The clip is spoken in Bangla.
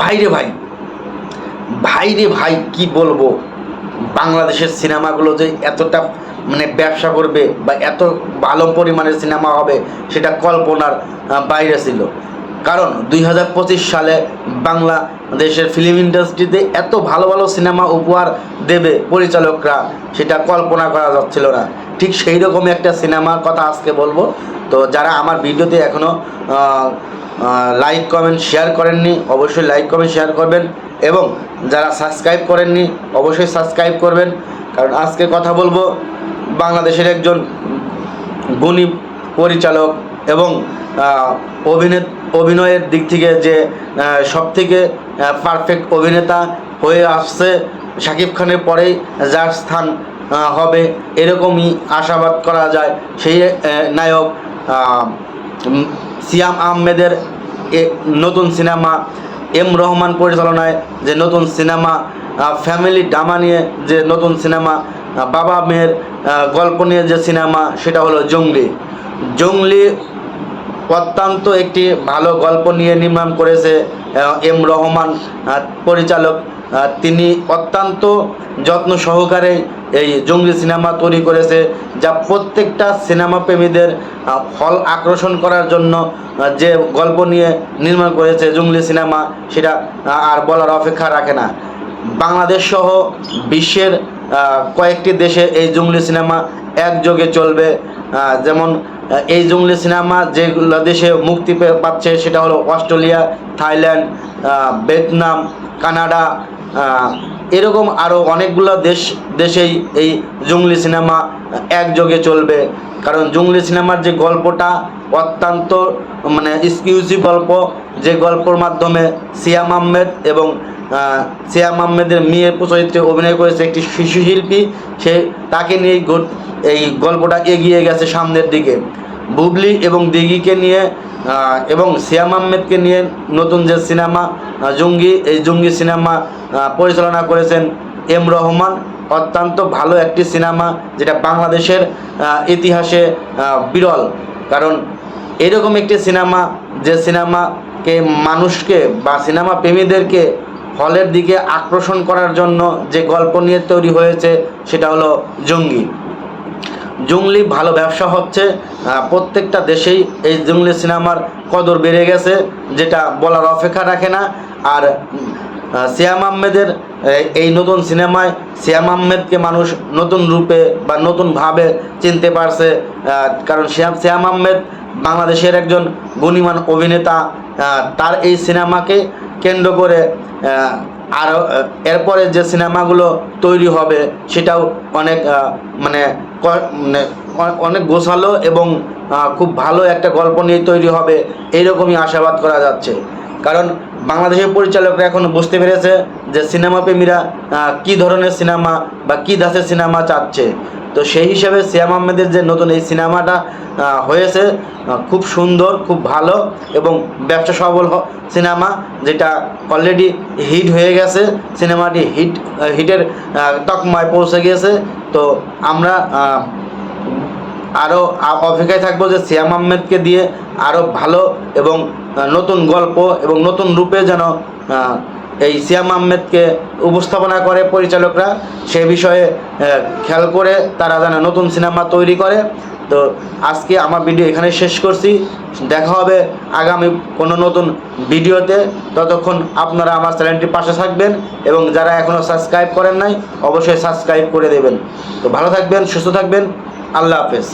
ভাইরে ভাই ভাইরে ভাই কি বলব? বাংলাদেশের সিনেমাগুলো যে এতটা মানে ব্যবসা করবে বা এত ভালো পরিমাণের সিনেমা হবে, সেটা কল্পনার বাইরে ছিল। কারণ দুই হাজার পঁচিশ সালে বাংলাদেশের ফিল্ম ইন্ডাস্ট্রিতে এত ভালো ভালো সিনেমা উপহার দেবে পরিচালকরা, সেটা কল্পনা করা যাচ্ছিল না। ঠিক সেই রকমই একটা সিনেমার কথা আজকে বলব। তো যারা আমার ভিডিওতে এখনও লাইক কমেন্ট শেয়ার করেননি, অবশ্যই লাইক কমেন্ট শেয়ার করবেন এবং যারা সাবস্ক্রাইব করেননি, অবশ্যই সাবস্ক্রাইব করবেন। কারণ আজকে কথা বলব বাংলাদেশের একজন গুণী পরিচালক এবং অভিনে অভিনয়ের দিক থেকে যে সব থেকে পারফেক্ট অভিনেতা হয়ে আসছে শাকিব খানের পরেই যার স্থান হবে। এরকমই আশাবাদ করা যায়। সেই নায়ক সিয়াম আহমেদের নতুন সিনেমা এম রহমান পরিচালনায় যে নতুন সিনেমা ফ্যামিলি ড্রামা নিয়ে যে নতুন সিনেমা বাবা মেয়ের গল্প নিয়ে যে সিনেমা, সেটা হলো জঙ্গলি। জঙ্গলি অত্যন্ত একটি ভালো গল্প নিয়ে নির্মাণ করেছে এম রহমান পরিচালক। তিনি অত্যন্ত যত্ন সহকারে এই জঙ্গলি সিনেমা তৈরি করেছে, যা প্রত্যেকটা সিনেমা প্রেমীদের ফল আকর্ষণ করার জন্য যে গল্প নিয়ে নির্মাণ করেছে জঙ্গলি সিনেমা, সেটা আর বলার অপেক্ষা রাখে না। বাংলাদেশ সহ বিশ্বের কয়েকটি দেশে এই জঙ্গলি সিনেমা একযোগে চলবে যেমন এই জঙ্গলি সিনেমা যেগুলো দেশে মুক্তি পাচ্ছে সেটা হলো অস্ট্রেলিয়া, থাইল্যান্ড ভিয়েতনাম, কানাডা এরকম আরও অনেকগুলো দেশ, দেশেই এই জঙ্গলি সিনেমা একযোগে চলবে। কারণ জঙ্গলি সিনেমার যে গল্পটা অত্যন্ত মানে এক্সক্লুসিভ গল্প, যে গল্পর মাধ্যমে সিয়াম আহমেদ এবং সিয়াম আহমেদের মেয়ের চরিত্রে অভিনয় করেছে একটি শিশু শিল্পী, সে তাকে নিয়ে এই গল্পটা এগিয়ে গেছে সামনের দিকে। বুবলি এবং দিঘিকে নিয়ে এবং সিয়াম আহমেদকে নিয়ে নতুন যে সিনেমা জঙ্গি, এই জঙ্গি সিনেমা পরিচালনা করেছেন এম রহমান, অত্যন্ত ভালো একটি সিনেমা যেটা বাংলাদেশের ইতিহাসে বিরল। কারণ এরকম একটি সিনেমা, যে সিনেমাকে মানুষকে বা সিনেমা প্রেমীদেরকে হলের দিকে আকর্ষণ করার জন্য যে গল্প নিয়ে তৈরি হয়েছে, সেটা হলো জঙ্গি। জঙ্গলি ভালো ব্যবসা হচ্ছে প্রত্যেকটা দেশেই এই জঙ্গলি সিনেমার কদর বেড়ে গেছে যেটা বলার অপেক্ষা রাখে না। আর সিয়াম আহমেদের এই- নতুন সিনেমায় সিয়াম আহমেদকে মানুষ নতুন রূপে বা নতুনভাবে চিনতে পারছে কারণ সিয়াম সিয়াম আহমেদ বাংলাদেশের একজন গুণীমান অভিনেতা তার এই সিনেমাকে কেন্দ্র করে আহ, এরপরে যে সিনেমাগুলো তৈরি হবে সেটাও অনেক মানে অনেক গোছালো এবং খুব ভালো একটা গল্প নিয়ে তৈরি হবে, এইরকমই আশাবাদ করা যাচ্ছে। কারণ বাংলাদেশের পরিচালকরা এখন বুঝতে পেরেছে যে সিনেমা প্রেমীরা কী ধরনের সিনেমা বা কী দাসের সিনেমা চাচ্ছে। তো সেই হিসেবে সিয়াম আহমেদের যে নতুন এই সিনেমাটা হয়েছে খুব সুন্দর, খুব ভালো এবং ব্যবসা সফল হ- সিনেমা যেটা অলরেডি হিট হয়ে গেছে, সিনেমাটি হিট হিটের তকমায় পৌঁছে গিয়েছে। তো আমরা আরও অপেক্ষায় থাকব যে সিয়াম আহমেদকে দিয়ে আরও ভালো এবং নতুন গল্প এবং নতুন রূপে যেন এই সিয়াম আহমেদকে উপস্থাপনা করে পরিচালকরা সে বিষয়ে খেয়াল করে তারা যেন নতুন সিনেমা তৈরি করে। তো আজকে আমার ভিডিও এখানে শেষ করছি। দেখা হবে আগামী কোনো নতুন ভিডিওতে। ততক্ষণ আপনারা আমার চ্যানেলটির পাশে থাকবেন এবং যারা এখনও সাবস্ক্রাইব করেন নাই, অবশ্যই সাবস্ক্রাইব করে দেবেন। তো ভালো থাকবেন, সুস্থ থাকবেন। আল্লাহ হাফেজ।